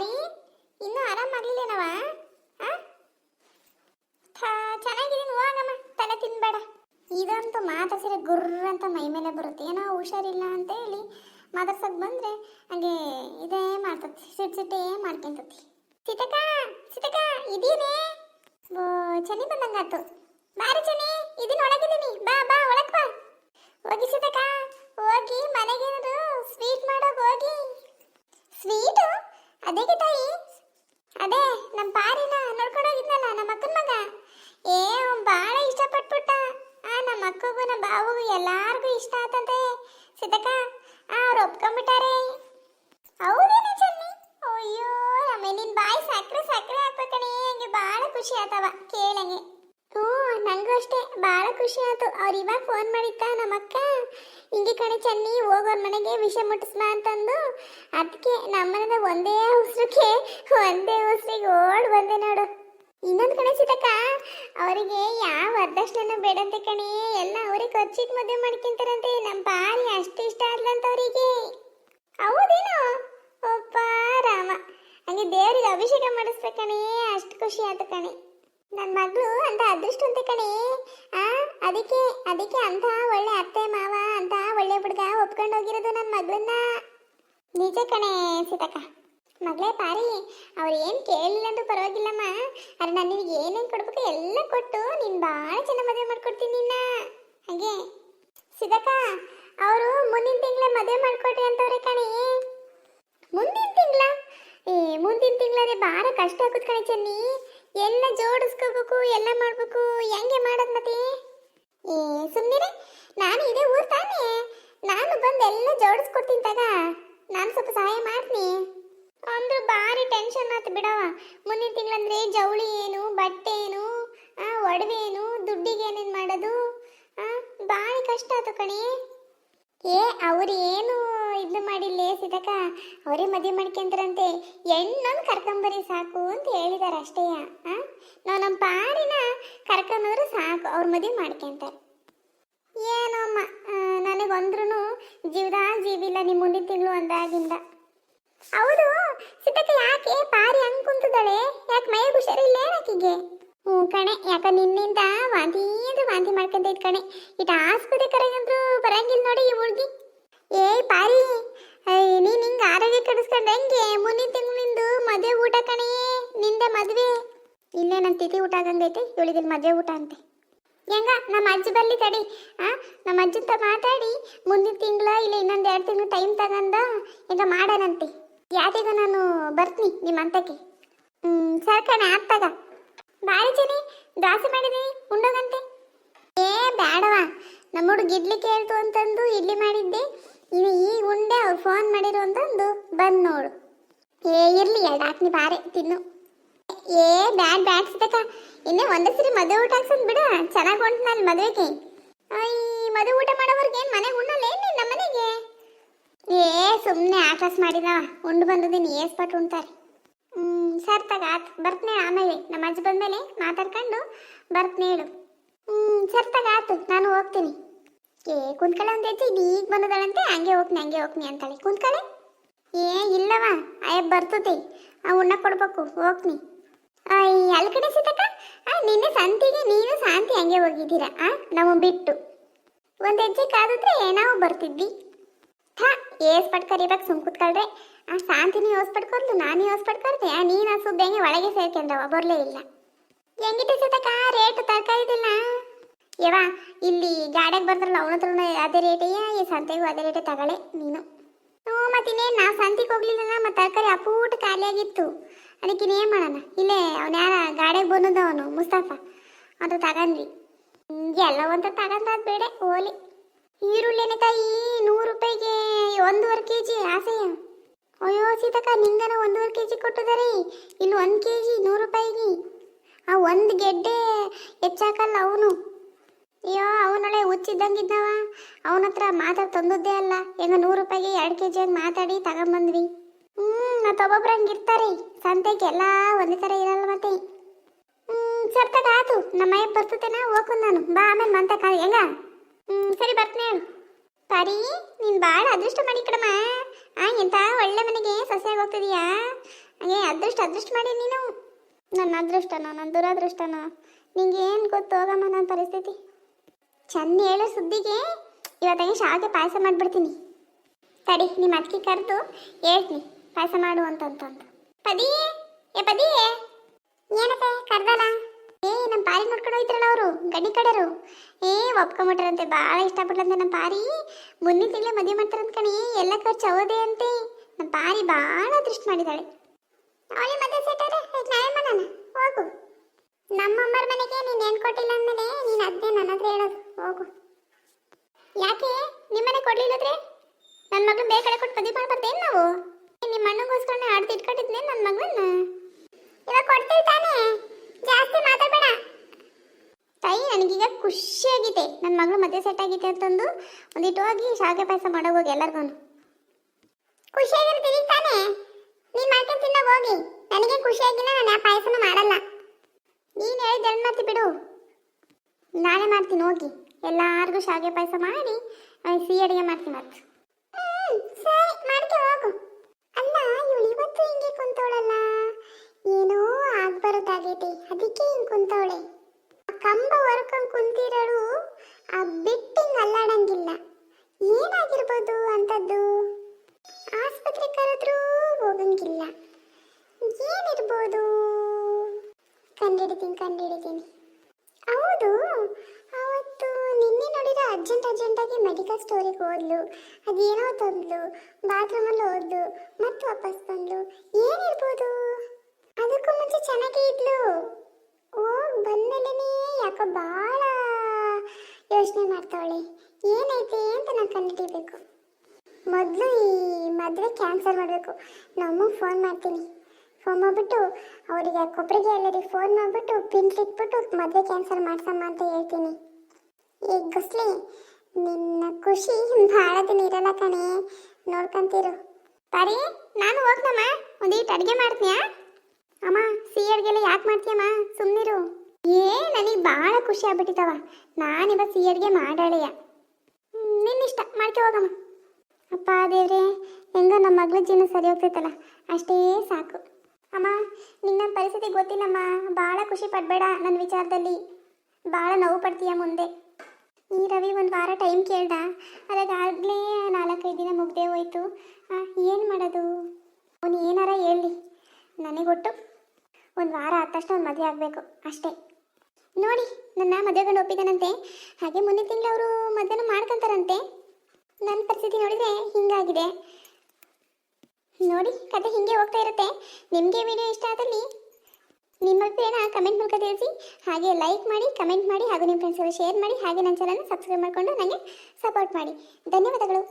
ಪಾರಿ ಇನ್ನೂ ಆರಾಮಾಗ್ಲಿಲ್ಲೇನವ ಚೆನ್ನಾಗಿದ್ದೀನಿ ಹೋಗಮ್ಮ, ತಲೆ ತಿನ್ಬೇಡ. ಇದಂತೂ ಮಾತಾಡ್ಸಿದ್ರೆ ಗುರ್ರ ಅಂತ ಮೈ ಮೇಲೆ ಬರುತ್ತೆ. ಏನೋ ಹುಷಾರಿಲ್ಲ ಅಂತ ಹೇಳಿ ಮಾತಾಡ್ಸಕ್ ಬಂದ್ರೆ ಹಂಗೆ ಇದೇ ಮಾಡ್ತತಿ, ಸಿಟ್ ಸಿಟ್ಟೇ ಮಾಡ್ಕೊಂತತಿ. ಸಿತಕ ಸಿತಕ ಇದೀನೇ. ಓ ಚನಿ ಬಂದಂಗಾತು ಬಾರಿ ಚನಿ ಇದೀನಿ ಒಳಗಿದ್ದೀನಿ. ಬಾ ಬಾ, ಒಳಗ್ ಬಾ. ಹೋಗಿ ಸಿತಕ ಹೋಗಿ ಮನೆಗೇನಾದ್ರು ಸ್ವೀಟ್ ಮಾಡೋಕ್ ಹೋಗಿ. ಸ್ವೀಟು ಅದೇಗೆ ತಾಯಿ? ಅದೇ ನಮ್ಮ ಪಾರಿನ ನೋಡ್ಕೊಂಡೋಗಿದ್ನಲ್ಲ, ನಮ್ಮ ಅಕ್ಕನ ಮಗ. ಏ, ಅವ್ನು ಭಾಳ ಇಷ್ಟಪಟ್ಬಿಟ್ಟ. ಆ, ನಮ್ಮ ಅಕ್ಕಗೂ ನಮ್ಮ ಬಾವುಗೂ ಎಲ್ಲಾರ್ಗೂ ಇಷ್ಟ ಆತಂತೆ. ಸಿದ್ದಕ್ಕ, ಆ, ಅವ್ರು ಒಪ್ಕೊಂಡ್ಬಿಟ್ಟಾರೆ ಹೌದೇನ ಚನ್ನಿ? ಅಯ್ಯೋ, ನಮ್ಮ ನಿನ್ನ ಬಾಯಿ ಸಕ್ಕರೆ ಸಕ್ಕರೆ ಹಾಕ್ಬೇಕಣೆ ಹಂಗೆ ಭಾಳ ಖುಷಿ ಆತವ, ಕೇಳಂಗೆ. ನಂಗೂ ಅಷ್ಟೇ. ಭಾಳ ಖುಷಿ ಆಯ್ತು. ಅವ್ರು ಇವಾಗ ಫೋನ್ ಮಾಡಿತ್ತ ನಮ್ಮಕ್ಕ, ಹಿಂಗೆ ಕಣೆ ಚನ್ನಿ, ಹೋಗೋರ್ ಮನೆಗೆ ವಿಷ ಮುಟ್ಟಿಸ್ಮ ಅಂತಂದು. ಅದಕ್ಕೆ ನಮ್ಮನೆ ಒಂದೇ ಉಸಿರಿಗೆ ಒಂದೇ ಉಸಿರಿಗೆ ಓಡ್ ಬಂದೆ ನೋಡು. ಇನ್ನೊಂದು ಕಣೆ ಸಿತಕ್ಕ, ಅವರಿಗೆ ಯಾವ ವರದಕ್ಷಿಣೆನೂ ಬೇಡಂತೆ ಕಣೆ. ಎಲ್ಲ ಅವ್ರಿಗೆ ಖರ್ಚಿಗೆ ಮದುವೆ ಮಾಡ್ಕೊಂತಾರಂತೆ. ನಮ್ಮ ಭಾರಿ ಅಷ್ಟು ಇಷ್ಟ ಆಗ್ಲಂತ ಅವರಿಗೆ. ಹೌದೇನು? ಒಪ್ಪ ರಾಮ. ಹಂಗೆ ದೇವರಿಗೆ ಅಭಿಷೇಕ ಮಾಡಿಸ್ಬೇಕಣೆ ಅಷ್ಟು ಖುಷಿ ಆಯ್ತು ಕಣೆ. ನನ್ನ ಮಗಳು ಅಂತ ಅದೃಷ್ಟ ಅಂತ ಕಣೆ. ಆ, ಅದಕ್ಕೆ ಅದಕ್ಕೆ ಅಂತ ಒಳ್ಳೆ ಅತ್ತೆ ಮಾವ ಅಂತ ಒಳ್ಳೆ ಹುಡುಗ ಒಪ್ಕೊಂಡು ಹೋಗಿರೋದು ನನ್ನ ಮಗಳನ್ನ. ನಿಜ ಕಣೆ ಸೀತಕ್ಕ. ಮಗಳೇ ಪಾರಿ, ಅವ್ರು ಏನು ಕೇಳಿಲ್ಲ ಅಂದ್ರೂ ಪರವಾಗಿಲ್ಲಮ್ಮ. ಅರೆ ನಾನು ನಿನಗೆ ಏನೇನು ಕೊಡ್ಬೇಕು ಎಲ್ಲ ಕೊಟ್ಟು ನೀನು ಭಾಳ ಚೆನ್ನಾಗಿ ಮದುವೆ ಮಾಡ್ಕೊಡ್ತೀನಿ ನಿನ್ನ. ಹಾಗೆ. ಸಿದಕ್ಕ ಅವರು ಮುಂದಿನ ತಿಂಗಳ ಮದುವೆ ಮಾಡ್ಕೊಟ್ರಿ ಅಂತವ್ರೆ ಕಣೆ. ಮುಂದಿನ ತಿಂಗಳ? ಏ, ಮುಂದಿನ ತಿಂಗಳೇ ಭಾಳ ಕಷ್ಟ ಆಗುತ್ತೆ ಕಣೆ ಚೆನ್ನಿ. ಎಲ್ಲ ಜೋಡಿಸ್ಕೋಬೇಕು, ಎಲ್ಲ ಮಾಡ್ಬೇಕು. ಹೆಂಗೆ ಮಾಡೋದು ಮತ್ತೆ? ಏ ಸುಮ್ಮನೆ ನಾನು ಇದೇ ಊರು ತಾನೇ. ನಾನು ಬಂದು ಎಲ್ಲ ಜೋಡಿಸ್ಕೊಡ್ತೀನಿ ತಗ. ನಾನು ಸ್ವಲ್ಪ ಸಹಾಯ ಮಾಡ್ತೀನಿ. ಅಂದ್ರೆ ಭಾರಿ ಟೆನ್ಷನ್ ಆಯ್ತು ಬಿಡವ ಮುಂದಿನ ತಿಂಗಳಂದ್ರೆ ಜವಳಿ ಏನು, ಬಟ್ಟೆ ಏನು ಒಡವೆ ಏನು, ದುಡ್ಡಿಗೆ ಏನೇನು ಮಾಡೋದು? ಭಾರಿ ಕಷ್ಟ ಆಯ್ತು ಕಣಿ. ಏ, ಅವ್ರು ಏನು ಇದು ಮಾಡಿಲ್ಲ ಸಿದಕ ಅವರೇ ಮದುವೆ ಮಾಡ್ಕೊಂತಾರಂತೆ ಹೆಣ್ಣೊಂದು ಕರ್ಕೊಂಬರಿ ಸಾಕು ಅಂತ ಹೇಳಿದಾರೆ ಅಷ್ಟೇ ನಾವು ನಮ್ಮ ಪಾಡಿನ ಕರ್ಕೊಂಬಂದ್ರೆ ಸಾಕು, ಅವ್ರ ಮದುವೆ ಮಾಡ್ಕೊಂತಾರೆ ಏನೋ ಅಮ್ಮ ನನಗೊಂದ್ರೂ ಜೀವದ ಜೀವಿಲ್ಲ ನಿಮ್ಮ ಮುಂದಿನ ತಿಂಗಳು ಅಂದಾಗಿಂದ. ಹೌದು, ಸಿದ್ದಕ್ಕ ಯಾಕೆ ಪಾರಿ ಹಂಗೆ ಕುಂತಿದ್ದಾಳೆ? ಯಾಕೆ ಮೈ ಹುಷಾರಿಲ್ಲ ಆಕಿಗೆ? ಹ್ಞೂ ಕಣೆ, ಯಾಕ ನಿನ್ನಿಂದ ವಾಂತಿ ಅಂದ್ರೆ ವಾಂತಿ ಮಾಡ್ಕೊಂತೈತ್ ಕಣೆ. ಇಟ್ ಆಸ್ಪತ್ರೆ ಕರೆಗಂದ್ರು ಬರಂಗಿಲ್ಲ ನೋಡಿ ಈ ಹುಡುಗಿ. ಏ ಪಾರಿ ನೀನು ಹಿಂಗೆ ಆರೋಗ್ಯ ಕೆಡಿಸ್ಕೊಂಡ್ ಹೆಂಗೆ? ಮುಂದಿನ ತಿಂಗಳಿಂದು ಮದುವೆ ಊಟ ಕಣೆ, ನಿಂದೆ ಮದುವೆ. ಇಲ್ಲೇ ನನ್ನ ತಿಥಿ ಊಟ ಆಗಂಗೈತೆ ಇವಳಿಗೆ ಮದುವೆ ಊಟ ಅಂತೆ. ಹೆಂಗ, ನಮ್ಮ ಅಜ್ಜಿ ಬಲ್ಲಿ ತಡಿ, ಆ? ನಮ್ಮ ಅಜ್ಜಂತ ಮಾತಾಡಿ, ಮುಂದಿನ ತಿಂಗಳ ಇಲ್ಲ ಇನ್ನೊಂದು ಎರಡು ತಿಂಗಳು ಟೈಮ್ ತಗಂದ ಈಗ ಮಾಡೋಣಂತೆ. ಯಾತಿಗ ನಾನು ಬರ್ತೀನಿ ನಿಮ್ಮ ಅಂತಕ್ಕೆ ಹ್ಞೂ ಸರ್ ಕಣೆ ಆಗ್ತಾಗ ಭಾರಿ ಜನಿ ದೋಸೆ ಉಂಡೋಗಂತೆ. ಏ ಬೇಡವಾ ನಮ್ಮ ಹುಡುಗ ಇಡ್ಲಿ ಕೇಳ್ತು ಅಂತಂದು, ಇಡ್ಲಿ ಮಾಡಿದ್ದೆ. ಇನ್ನು ಈಗ ಉಂಡೆ ಅವ್ರು ಫೋನ್ ಮಾಡಿರು ಅಂತಂದು ಬಂದು ನೋಡು. ಏ, ಇರ್ಲಿ, ಎರಡು ಹಾಕ್ನಿ ಬಾರೆ, ತಿನ್ನು. ಏ, ಬ್ಯಾಡ್ ಬ್ಯಾಡ್ ಸಿದ್ದಕ್ಕ. ಇನ್ನೇ ಒಂದೇ ಸರಿ ಮದುವೆ ಊಟ ಹಾಕ್ಸೋದು ಬಿಡು. ಚೆನ್ನಾಗಿ ಹೊಂಟು ನಾನು ಮದುವೆಗೆ. ಈ ಮದುವೆ ಊಟ ಮಾಡೋವ್ರಿಗೆ ಏನು ಮನೆಗೆ ಉಣ್ಣಲ್ಲ ಏನು ನಮ್ಮ ಮನೆಗೆ? ಏ ಸುಮ್ಮನೆ ಆಕಾಶ ಮಾಡಿದವ ಉಂಡು ಬಂದದೀನಿ ಏಸ್ಪಟ್ಟು ಉಣ್ತಾರೆ. ಹ್ಞೂ ಸರ್ ತಗ ಬರ್ತನೆ ಆಮೇಲೆ. ನಮ್ಮ ಅಜ್ಜಿ ಬಂದಮೇಲೆ ಮಾತಾಡ್ಕೊಂಡು ಬರ್ತನೆ ಹೇಳು. ಹ್ಞೂ ಸರ್ ತಗ, ಆತು. ನಾನು ಹೋಗ್ತೀನಿ. ಏ ಕುಂತ್ಕಳೆ ಹೆಜ್ಜೆ ಇದು ಈಗ ಬಂದದಳಂತೆ? ಹಂಗೆ ಹೋಗ್ನಿ ಹಂಗೆ ಹೋಗ್ನಿ ಅಂತಾಳೆ. ಕುಂತ್ಕಳೆ ಏ, ಇಲ್ಲವ. ಅಯ್ಯ, ಬರ್ತತಿ. ಆ, ಉಣ್ಣ ಕೊಡ್ಬೇಕು. ಹೋಗ್ನಿ. ಅಯ್ಯ ಅಲ್ಲಿ ಕಡೆ ಸೀತಕ್ಕ? ಆ, ನಿನ್ನೆ ಸಂತಿಗೆ, ನೀನು ಶಾಂತಿ ಹಂಗೆ ಹೋಗಿದ್ದೀರಾ? ಆ, ನಾವು ಬಿಟ್ಟು. ಒಂದು ಹೆಜ್ಜೆ ಕಾದಿದ್ರೆ ನಾವು ಬರ್ತಿದ್ವಿ. ಹಾ ಏಸ್ ಪಟ್ಕರಿಬೇಕು ಸುಮ್ ಕುತ್ಕಳ್ರೆ ಆ, ಶಾಂತಿನೇ ಯೋಸ್ ಪಡ್ಕೊಳ್ದು ನಾನು ಯೋಸ್ ಪಡ್ಕೊಳ್ದೆ ಆ, ನೀನು ಸುಬ್ಬಂಗೆ ಒಳಗೆ ಸೇರ್ಕೊಂಡವ, ಬರಲೇ ಇಲ್ಲ. ಹೆಂಗಿಟ್ಟು ಸೀತಕ್ಕ? ರೇಟ್ ತರಕಾರಿದಿಲ್ಲ? ಯವ ಇಲ್ಲಿ ಗಾಡಿಗೆ ಬರ್ತಾರಲ್ಲ ಅವನ ಹತ್ರ ಅದೇ ರೇಟೇ ಈ ಸಂತೆಗೂ ಅದೇ ರೇಟೇ ತಗೊಳ್ಳೆ ನೀನು. ಹ್ಞೂ ಮತ್ತಿನ್ನೇನು ನಾವು ಸಂತಿಗೆ ಹೋಗ್ಲಿಲ್ಲ ಮತ್ತು ತರಕಾರಿ ಅಪೂಟ ಖಾಲಿಯಾಗಿತ್ತು. ಅದಕ್ಕೆ ಇನ್ನೇನು ಮಾಡೋಣ? ಇಲ್ಲೇ, ಅವನ ಯಾರ ಗಾಡಿಗೆ ಬಂದದ ಅವನು, ಮುಸ್ತಾಫ. ಹಿಂಗೆ ಎಲ್ಲ ಒಂದು ತಗಂದಾದ್ ಬೇಡ, ಓಲಿ. ಈರುಳ್ಳಿ ತಾಯಿ, ನೂರು ರೂಪಾಯಿಗೆ ಒಂದೂವರೆ ಕೆ ಜಿ ಆಸೆಯ ಅಯ್ಯೋ, ಸೀತಕ್ಕ, ನಿಂಗನ ಒಂದೂವರೆ ಕೆ ಜಿ ಕೊಟ್ಟಿದ್ದಾರೆ ಇಲ್ಲಿ ಒಂದು ಕೆ ಜಿ ನೂರು ರೂಪಾಯಿಗೆ. ಆ ಒಂದು ಗೆಡ್ಡೆ ಹೆಚ್ಚಾಕಲ್ಲ ಅವನು. ಹುಚ್ಚಿದ್ದಂಗಿದ್ದವ? ಅವನ ಹತ್ರ ಮಾತಾಡಿ ತಂದದ್ದೇ ಅಲ್ಲ. ಹೆಂಗ ನೂರು ರೂಪಾಯಿಗೆ ಎರಡು ಕೆ ಜಿ ಮಾತಾಡಿ ತಗೊಂಬಂದ್ವಿ. ಹ್ಮ್ ಮತ್ತೆ ಒಬ್ಬೊಬ್ರು ಹಂಗಿರ್ತಾರೆ ಸಂತೆಗೆ ಎಲ್ಲ ಒಂದೇ ತರ ಇರಲ್ಲ ಮತ್ತೆ. ಹ್ಮ್ ಸರ್ತಕ ಆತು ನಮ್ಮ ಮೈ ಬರ್ತತೇನ, ಹೋಗು ನಾನು. ಬಾ, ಆಮೇಲೆ ಮಂತ ಕಾಲ, ಹೆಂಗ? ಹ್ಮ್, ಸರಿ, ಬರ್ತೀನಿ. ಹೇಳು ಪರಿ, ನೀನ್ ಭಾಳ ಅದೃಷ್ಟ ಮಾಡಿ ಕಡಮ್ಮ ಆ, ಎಂತ ಒಳ್ಳೆ ಮನೆಗೆ ಸೊಸೆಯಾಗಿ ಹೋಗ್ತಿದೀಯಾ? ಹಂಗೆ ಅದೃಷ್ಟ ಅದೃಷ್ಟ ಮಾಡಿ ನೀನು. ನನ್ನ ಅದೃಷ್ಟನೋ, ನನ್ನ ದುರದೃಷ್ಟನೋ? ಏನು ಗೊತ್ತು, ಹೋಗಮ್ಮ, ನನ್ನ ಪರಿಸ್ಥಿತಿ. ಚಂದ ಹೇಳೋ ಸುದ್ದಿಗೆ. ಇವತ್ತಂಗೆ ಶಾವಿಗೆ ಪಾಯಸ ಮಾಡ್ಬಿಡ್ತೀನಿ. ತಡಿ, ನಿಮ್ಮ ಅಕ್ಕಿ ಕರೆದು ಹೇಳ್ತೀನಿ. ಪಾಯಸ ಮಾಡು ಅಂತಂತಂದು ಪದಿ, ಏ ಪದಿಯೇ ಏನಕ್ಕೆ ಕರ್ದಲ್ಲ? ಏ ನಮ್ಮ ಪಾರಿ ನೋಡ್ಕೊಂಡು ಹೋಯ್ತಾರಲ್ಲ ಅವರು, ಗಡಿ ಕಡೆರು. ಏ, ಒಪ್ಕೊಂಬಿಟ್ರಂತೆ ಭಾಳ ಇಷ್ಟಪಟ್ಲಂತೆ ನಮ್ಮ ಪಾರಿ. ಮುಂದಿನ ತಿಂಗಳು ಮದುವೆ ಮಾಡ್ತಾರಂತ ಕಣಿ, ಎಲ್ಲ ಖರ್ಚು ಅವದೇ ಅಂತೆ. ನಮ್ಮ ಪಾರಿ ಭಾಳ ದೃಷ್ಟಿ ಮಾಡಿದಾಳೆ ಅವಳಿ ಮದುವೆ ಸೆಟ್ಟರೆ ನಾವೇ ಮಾಡೋಣ, ಹೋಗು. ನಮ್ಮಮ್ಮರ ಮನೆಗೆ ನೀನು ಹೆಣ್ ಕೊಟ್ಟಿಲ್ಲ ಅಂದಮೇಲೆ ನೀನು ಅದನ್ನೇ ನನ್ನ ಹತ್ರ ಹೇಳೋದು. ಹೋಗು. ಯಾಕೆ? ನಿಮ್ಮನೆ ಕೊಡ್ಲಿಲ್ಲದ್ರೆ? ನನ್ನ ಮಗನ ಬೇರೆ ಕಡೆ ಕೊಟ್ಟು ಮದುವೆ ಮಾಡ್ಬಾರ್ದೇನು ನಾವು? ನಿಮ್ಮ ಅಣ್ಣಗೋಸ್ಕರನೇ ಆಡ್ದು ಇಟ್ಕೊಂಡಿದ್ನೆ ನನ್ನ ಮಗನ ಇವಾಗ ಕೊಡ್ತೀವಿ ತಾನೇ. ಜಾಸ್ತಿ ಮಾತಾಡಬೇಡ. ತಾಯಿ, ನನಗೀಗ ಖುಷಿಯಾಗಿದೆ ನನ್ನ ಮಗಳು ಮದುವೆ ಸೆಟ್ ಆಗಿದೆ ಅಂತಂದು ಒಂದಿಟ್ಟು ಹೋಗಿ ಶಾವಿಗೆ ಪಾಯಸ ಮಾಡೋಗೋಗಿ ಎಲ್ಲರಿಗೂ ಖುಷಿಯಾಗಿರ್ತೀನಿ ತಾನೇ. ನೀನು ಮಾಡ್ಕೊಂಡು ತಿನ್ನೋ ಹೋಗಿ. ನನಗೆ ಖುಷಿಯಾಗಿಲ್ಲ ನಾನು ಆ ಪಾಯಸನ ಮಾಡಲ್ಲ. ನೀನು ಹೇಳಿದ ಎರಡು ಮಾತು ಬಿಡು. ನಾಳೆ ಮಾಡ್ತೀನಿ, ಹೋಗಿ. ಎಲ್ಲಾರ್ಗೂ ಶಾವಿಗೆ ಪಾಯಸ ಮಾಡಿ ಸಿಹಿ ಅಡುಗೆ ಮಾಡ್ತೀನಿ ಮತ್ತೆ ಸರಿ ಹೋಗು. ಅಲ್ಲ ಇವತ್ತು ಹಿಂಗೆ ಕುಂತವಳಲ್ಲ. ಏನೋ ಆಗ್ಬರೋದಾಗೈತೆ ಅದಕ್ಕೆ ಹಿಂಗೆ ಕುಂತವಳೆ. ಕಂಬ ಹೊರ್ಕೊಂಡು ಕುಂತಿರೋಳು, ಆ ಬಿಟ್ಟು ಹಿಂಗೆ ಅಲ್ಲಾಡಂಗಿಲ್ಲ. ಏನಾಗಿರ್ಬೋದು ಅಂಥದ್ದು ಆಸ್ಪತ್ರೆ ಕರೆದ್ರೂ ಹೋಗಂಗಿಲ್ಲ. ಏನಿರ್ಬೋದು? ಕಂಡಿಡಿತೀನಿ ಕಂಡಿಡಿತೀನಿ. ಹೌದು, ಅವತ್ತು ನಿನ್ನೆ ನೋಡಿದ ಅರ್ಜೆಂಟ್ ಅರ್ಜೆಂಟಾಗಿ ಮೆಡಿಕಲ್ ಸ್ಟೋರಿಗೆ ಹೋದ್ಲು. ಅದೇನೋ ತಂದ್ಲು ಬಾತ್ರೂಮಲ್ಲಿ ಹೋದ್ಲು, ಮತ್ತೆ ವಾಪಸ್ ಬಂದ್ಲು. ಏನಿರ್ಬೋದು ಅದಕ್ಕೂ ಮುಂಚೆ ಚೆನ್ನಾಗೇ ಇದ್ಲು. ಹೋಗಿ ಬಂದಮೇಲೆ ಯಾಕೋ ಭಾಳ ಯೋಚನೆ ಮಾಡ್ತಾವಳೆ. ಏನೈತೆ ಅಂತ ನಾನು ಕಂಡುಹಿಡಿಬೇಕು. ಮೊದಲು ಈ ಮದುವೆ ಕ್ಯಾನ್ಸಲ್ ಮಾಡಬೇಕು. ನಮ್ಮ ಫೋನ್ ಮಾಡ್ತೀನಿ. ಫೋನ್ ಮಾಡಿಬಿಟ್ಟು, ಅವರಿಗೆ ಕೊಬ್ಬರಿಗೆ ಎಲ್ಲರಿಗೆ ಫೋನ್ ಮಾಡಿಬಿಟ್ಟು ಪಿನ್ ಇಟ್ಬಿಟ್ಟು, ಮದುವೆ ಕ್ಯಾನ್ಸಲ್ ಮಾಡ್ಸಮ್ಮ ಅಂತ ಹೇಳ್ತೀನಿ. ಈಗ ಗುಸ್ಲಿ, ನಿನ್ನ ಖುಷಿ ಭಾಳ ದಿನ ಇರಲ್ಲ ಕಣೆ. ನೋಡ್ಕೊಂತೀರು. ಪರಿ ನಾನು ಹೋಗ್ನಮ್ಮ. ಒಂದೀಟ್ ಅಡುಗೆ ಮಾಡ್ತೀಯಾ ಅಮ್ಮ ಸಿಹಿ ಅಡುಗೆಲ್ಲ ಯಾಕೆ ಮಾಡ್ತೀಯಮ್ಮ? ಸುಮ್ಮನಿರು ಏ, ನನಗೆ ಭಾಳ ಖುಷಿ ಆಗ್ಬಿಟ್ಟಿತ್ತವ ನಾನಿವ ಸಿಹಿ ಅಡುಗೆ ಮಾಡಾಳೆಯ. ನಿನ್ನಿಷ್ಟ. ಮಾಡ್ಕೆ ಹೋಗಮ್ಮ. ಅಪ್ಪ ದೇವ್ರೆ, ಹೆಂಗ ನಮ್ಮ ಮಗಳ ಜೀವನ ಸರಿ ಹೋಗ್ತೈತಲ್ಲ. ಅಷ್ಟೇ ಸಾಕು. ಅಮ್ಮ, ನಿನ್ನ ಪರಿಸ್ಥಿತಿ ಗೊತ್ತಿಲ್ಲಮ್ಮ. ಭಾಳ ಖುಷಿ ಪಡಬೇಡ ನನ್ನ ವಿಚಾರದಲ್ಲಿ. ಭಾಳ ನೋವು ಪಡ್ತೀಯ ಮುಂದೆ. ಈ ರವಿ ಒಂದು ವಾರ ಟೈಮ್ ಕೇಳ್ದ. ಅದಾಗಲೇ ನಾಲ್ಕೈದು ದಿನ ಮುಗ್ದೇ ಹೋಯ್ತು. ಏನು ಮಾಡೋದು? ಅವನು ಏನಾರ ಹೇಳಿ. ನನಗೊಟ್ಟು ಒಂದು ವಾರ ಆದ ತಕ್ಷಣ ಅವ್ನು ಮದುವೆ ಆಗಬೇಕು, ಅಷ್ಟೇ. ನೋಡಿ, ನನ್ನ ಮದುವೆಗಂಡು ಒಪ್ಪಿದ್ದಾನಂತೆ. ಹಾಗೆ ಮುಂದಿನ ತಿಂಗಳು ಅವರು ಮದುವೆನೂ ಮಾಡ್ಕೊಂತಾರಂತೆ. ನನ್ನ ಪರಿಸ್ಥಿತಿ ನೋಡಿದರೆ ಹಿಂಗಾಗಿದೆ. ನೋಡಿ, ಕತೆ ಹಿಂಗೆ ಹೋಗ್ತಾ ಇರುತ್ತೆ. ನಿಮಗೆ ವಿಡಿಯೋ ಇಷ್ಟ ಆದಲ್ಲಿ ನಿಮ್ಮ ಅಭಿಪ್ರಾಯನ ಕಮೆಂಟ್ ಮೂಲಕ ತಿಳಿಸಿ. ಹಾಗೆ ಲೈಕ್ ಮಾಡಿ ಕಮೆಂಟ್ ಮಾಡಿ ಹಾಗೂ ನಿಮ್ಮ ಫ್ರೆಂಡ್ಸ್ಗಳು ಶೇರ್ ಮಾಡಿ. ಹಾಗೆ ನನ್ನ ಚಾನಲ್ನ ಸಬ್ಸ್ಕ್ರೈಬ್ ಮಾಡಿಕೊಂಡು ನನಗೆ ಸಪೋರ್ಟ್ ಮಾಡಿ. ಧನ್ಯವಾದಗಳು.